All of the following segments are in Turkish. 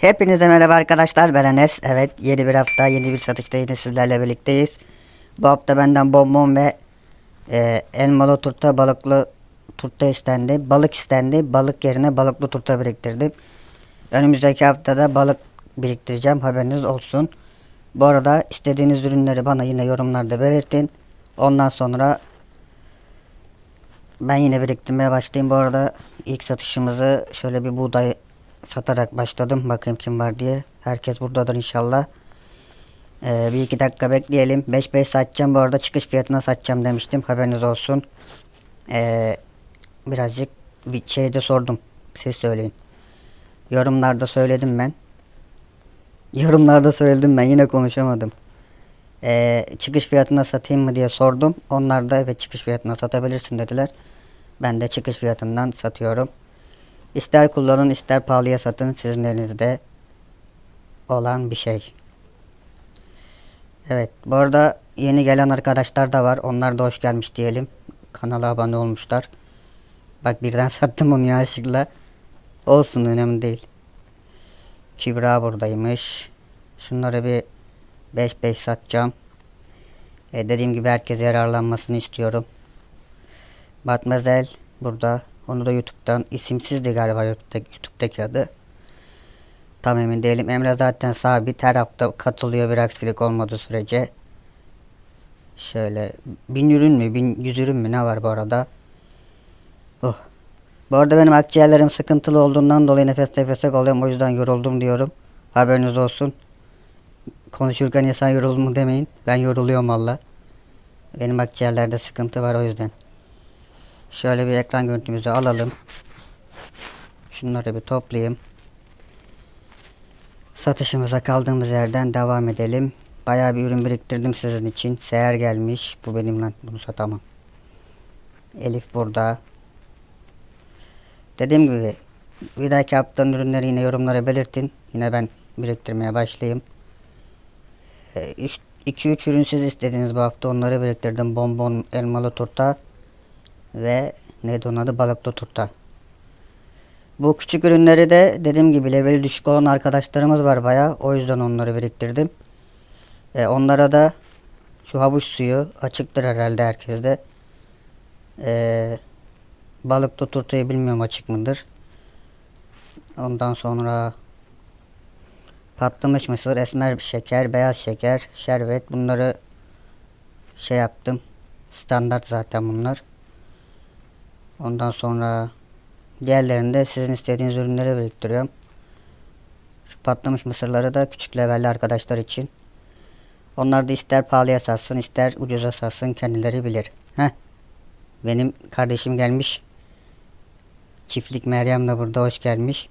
Hepinize merhaba arkadaşlar ben Enes. Evet yeni bir hafta yeni bir satışta yine sizlerle birlikteyiz. Bu hafta benden bonbon ve e, elmalı turta balıklı turta istendi. Balık istendi. Balık yerine balıklı turta biriktirdim. Önümüzdeki haftada balık biriktireceğim haberiniz olsun. Bu arada istediğiniz ürünleri bana yine yorumlarda belirtin. Ondan sonra ben yine biriktirmeye başlayayım. Bu arada ilk satışımızı şöyle bir buğday satarak başladım. Bakayım kim var diye. Herkes buradadır inşallah. Ee, bir iki dakika bekleyelim. 5-5 satacağım. Bu arada çıkış fiyatına satacağım demiştim. Haberiniz olsun. Ee, birazcık bir şeyde sordum. Siz söyleyin. Yorumlarda söyledim ben. Yorumlarda söyledim ben. Yine konuşamadım. Ee, çıkış fiyatına satayım mı diye sordum. Onlar da evet çıkış fiyatına satabilirsin dediler. Ben de çıkış fiyatından satıyorum. İster kullanın ister pahalıya satın sizin elinizde olan bir şey. Evet bu arada yeni gelen arkadaşlar da var. Onlar da hoş gelmiş diyelim. Kanala abone olmuşlar. Bak birden sattım onu yanlışlıkla. Olsun önemli değil. Kübra buradaymış. Şunları bir 5-5 satacağım. E, dediğim gibi herkes yararlanmasını istiyorum. Batmazel burada. Onu da YouTube'dan isimsizdi galiba YouTube'daki, adı. Tam emin değilim. Emre zaten sabit. Her hafta katılıyor bir aksilik olmadığı sürece. Şöyle bin ürün mü? Bin yüz ürün mü? Ne var bu arada? Oh. Bu arada benim akciğerlerim sıkıntılı olduğundan dolayı nefes nefese kalıyorum. O yüzden yoruldum diyorum. Haberiniz olsun. Konuşurken insan yoruldu mu demeyin. Ben yoruluyorum valla. Benim akciğerlerde sıkıntı var o yüzden. Şöyle bir ekran görüntümüzü alalım. Şunları bir toplayayım. Satışımıza kaldığımız yerden devam edelim. Bayağı bir ürün biriktirdim sizin için. Seher gelmiş. Bu benim lan. Bunu satamam. Elif burada. Dediğim gibi bir dahaki haftanın ürünleri yine yorumlara belirtin. Yine ben biriktirmeye başlayayım. 2-3 ürün siz istediğiniz bu hafta onları biriktirdim. Bonbon, elmalı turta ve neydi onun adı balıklı turta. Bu küçük ürünleri de dediğim gibi leveli düşük olan arkadaşlarımız var baya. O yüzden onları biriktirdim. E, onlara da şu havuç suyu açıktır herhalde herkeste. E, balıklı turtayı bilmiyorum açık mıdır. Ondan sonra patlamış mısır, esmer şeker, beyaz şeker, şerbet bunları şey yaptım. Standart zaten bunlar. Ondan sonra diğerlerini de sizin istediğiniz ürünleri biriktiriyorum. Şu patlamış mısırları da küçük levelli arkadaşlar için. Onlar da ister pahalıya satsın ister ucuza satsın kendileri bilir. Heh. Benim kardeşim gelmiş. Çiftlik Meryem de burada hoş gelmiş.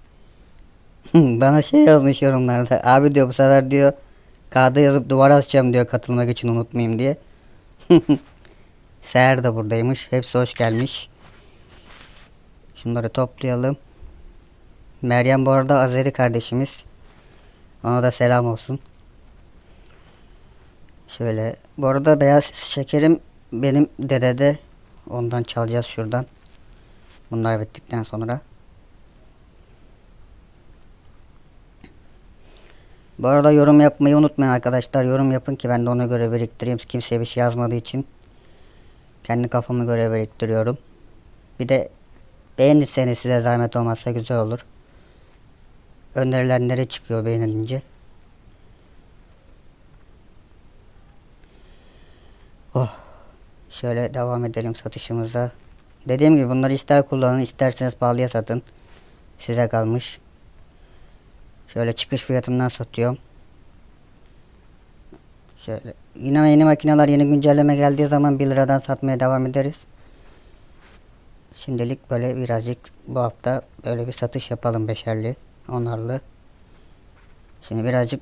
Bana şey yazmış yorumlarda. Abi diyor bu sefer diyor kağıda yazıp duvara asacağım diyor katılmak için unutmayayım diye. Seher de buradaymış. Hepsi hoş gelmiş. Şunları toplayalım. Meryem bu arada Azeri kardeşimiz. Ona da selam olsun. Şöyle. Bu arada beyaz şekerim benim dedede. Ondan çalacağız şuradan. Bunlar bittikten sonra. Bu arada yorum yapmayı unutmayın arkadaşlar. Yorum yapın ki ben de ona göre biriktireyim. Kimseye bir şey yazmadığı için. Kendi kafama göre biriktiriyorum. Bir de beğenirseniz size zahmet olmazsa güzel olur. Önerilenleri çıkıyor beğenilince. Oh. Şöyle devam edelim satışımıza. Dediğim gibi bunları ister kullanın isterseniz pahalıya satın. Size kalmış. Şöyle çıkış fiyatından satıyorum. Şöyle yine yeni makineler yeni güncelleme geldiği zaman 1 liradan satmaya devam ederiz. Şimdilik böyle birazcık bu hafta böyle bir satış yapalım beşerli, onarlı. Şimdi birazcık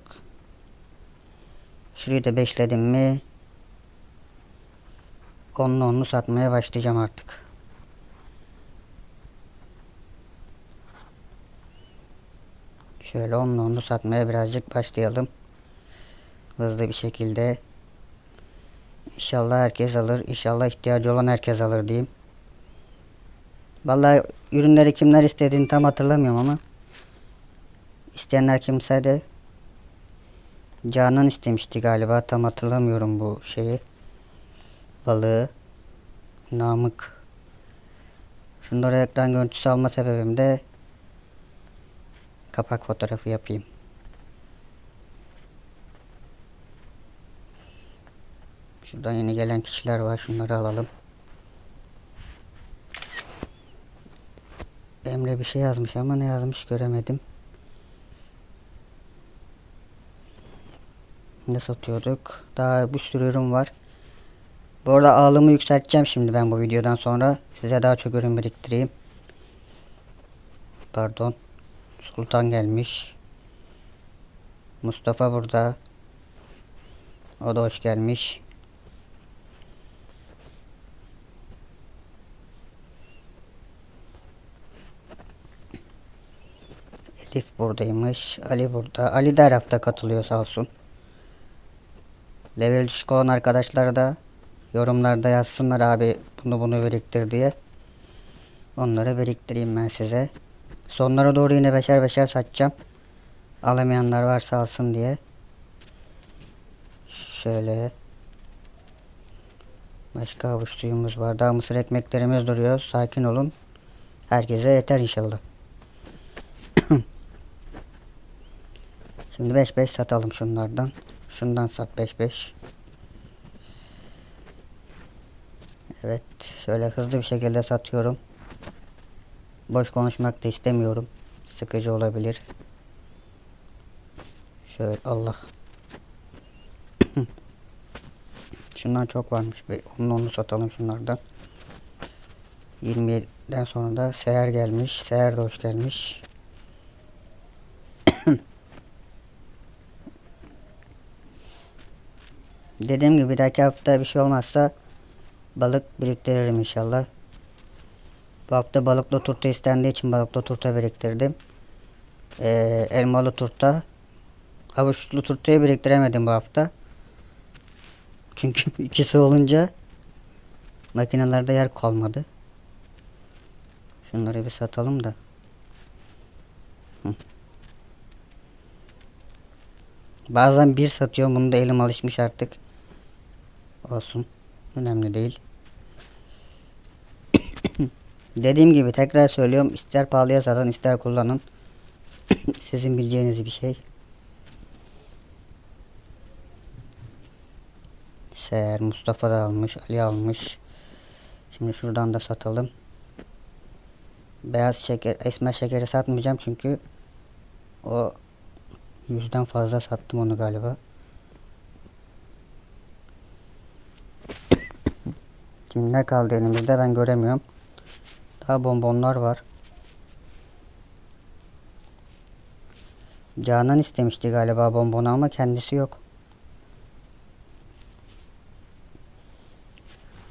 şurayı da beşledim mi onlu onlu satmaya başlayacağım artık. Şöyle onlu onlu satmaya birazcık başlayalım. Hızlı bir şekilde. İnşallah herkes alır. İnşallah ihtiyacı olan herkes alır diyeyim. Vallahi ürünleri kimler istediğini tam hatırlamıyorum ama İsteyenler kimse de Canan istemişti galiba. Tam hatırlamıyorum bu şeyi. Balığı. Namık. Şunları ekran görüntüsü alma sebebim de kapak fotoğrafı yapayım. Şuradan yeni gelen kişiler var. Şunları alalım. Emre bir şey yazmış ama ne yazmış göremedim. Ne satıyorduk? Daha bir sürü ürün var. Bu arada ağımı yükselteceğim şimdi ben bu videodan sonra. Size daha çok ürün biriktireyim. Pardon. Sultan gelmiş. Mustafa burada. O da hoş gelmiş. Elif buradaymış. Ali burada. Ali de her hafta katılıyor sağ olsun. Level düşük olan arkadaşlar da yorumlarda yazsınlar abi bunu bunu biriktir diye. Onları biriktireyim ben size. Sonlara doğru yine beşer beşer satacağım. Alamayanlar varsa alsın diye. Şöyle. Başka avuç suyumuz var. Daha mısır ekmeklerimiz duruyor. Sakin olun. Herkese yeter inşallah. Şimdi 5-5 satalım şunlardan. Şundan sat 5-5. Evet. Şöyle hızlı bir şekilde satıyorum. Boş konuşmak da istemiyorum. Sıkıcı olabilir. Şöyle Allah. Şundan çok varmış. Bir Onu onu satalım şunlardan. 27'den sonra da Seher gelmiş. Seher de hoş gelmiş. Dediğim gibi bir dahaki hafta bir şey olmazsa balık biriktiririm inşallah. Bu hafta balıklı turta istendiği için balıklı turta biriktirdim. Ee, elmalı turta. Havuçlu turtayı biriktiremedim bu hafta. Çünkü ikisi olunca makinelerde yer kalmadı. Şunları bir satalım da. Hı. Bazen bir satıyorum. Bunu da elim alışmış artık. Olsun. Önemli değil. Dediğim gibi tekrar söylüyorum. ister pahalıya satın ister kullanın. Sizin bileceğiniz bir şey. Seher Mustafa da almış. Ali almış. Şimdi şuradan da satalım. Beyaz şeker, esmer şekeri satmayacağım çünkü o yüzden fazla sattım onu galiba. Şimdi ne kaldı elimizde ben göremiyorum. Daha bonbonlar var. Canan istemişti galiba bonbonu ama kendisi yok.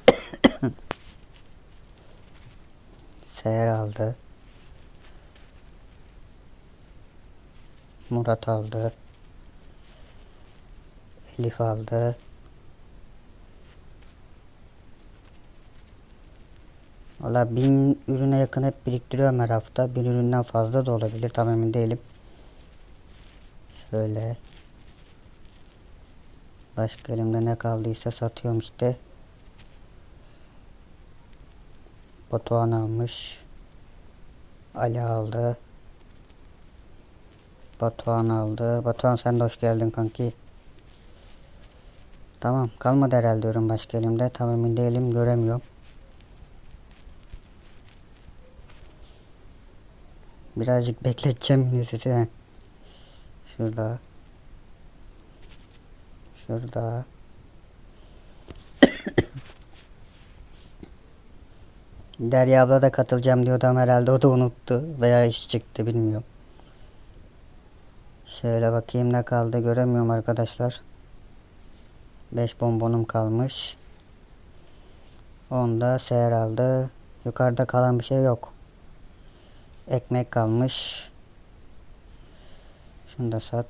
Seher aldı. Murat aldı. Elif aldı. Valla bin ürüne yakın hep biriktiriyorum her hafta. Bin üründen fazla da olabilir. Tam emin değilim. Şöyle. Başka elimde ne kaldıysa satıyorum işte. Batuhan almış. Ali aldı. Batuhan aldı. Batuhan sen de hoş geldin kanki. Tamam kalmadı herhalde diyorum başka elimde. Tam emin değilim göremiyorum. Birazcık bekleteceğim he. Şurada. Şurada. Derya abla da katılacağım diyordu ama herhalde o da unuttu veya iş çıktı bilmiyorum. Şöyle bakayım ne kaldı göremiyorum arkadaşlar. 5 bonbonum kalmış. Onda seher aldı. Yukarıda kalan bir şey yok. Ekmek kalmış. Şunu da sat.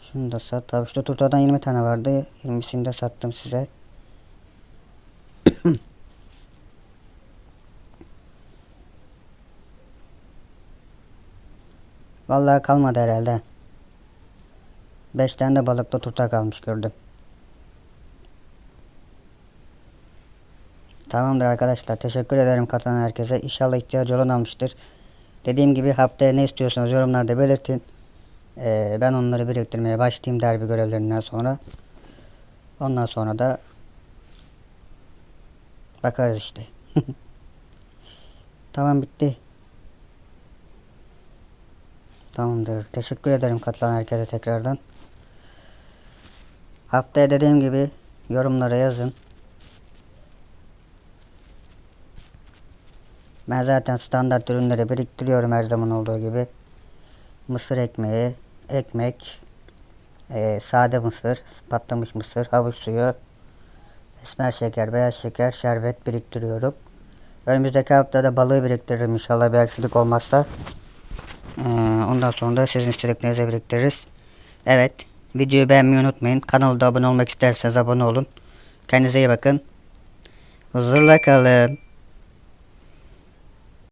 Şunu da sat. Havuçlu turtadan 20 tane vardı. 20'sini de sattım size. Vallahi kalmadı herhalde. 5 tane de balıklı turta kalmış gördüm. Tamamdır arkadaşlar. Teşekkür ederim katılan herkese. İnşallah ihtiyacı olan almıştır. Dediğim gibi haftaya ne istiyorsanız yorumlarda belirtin. Ee, ben onları biriktirmeye başlayayım derbi görevlerinden sonra. Ondan sonra da bakarız işte. tamam bitti. Tamamdır. Teşekkür ederim katılan herkese tekrardan. Haftaya dediğim gibi yorumlara yazın. Ben zaten standart ürünleri biriktiriyorum her zaman olduğu gibi. Mısır ekmeği, ekmek, eee, sade mısır, patlamış mısır, havuç suyu, esmer şeker, beyaz şeker, şerbet biriktiriyorum. Önümüzdeki haftada balığı biriktiririm inşallah bir aksilik olmazsa. Eee, ondan sonra da sizin istediklerinizi biriktiririz. Evet, videoyu beğenmeyi unutmayın. Kanalda abone olmak isterseniz abone olun. Kendinize iyi bakın. Huzurla kalın.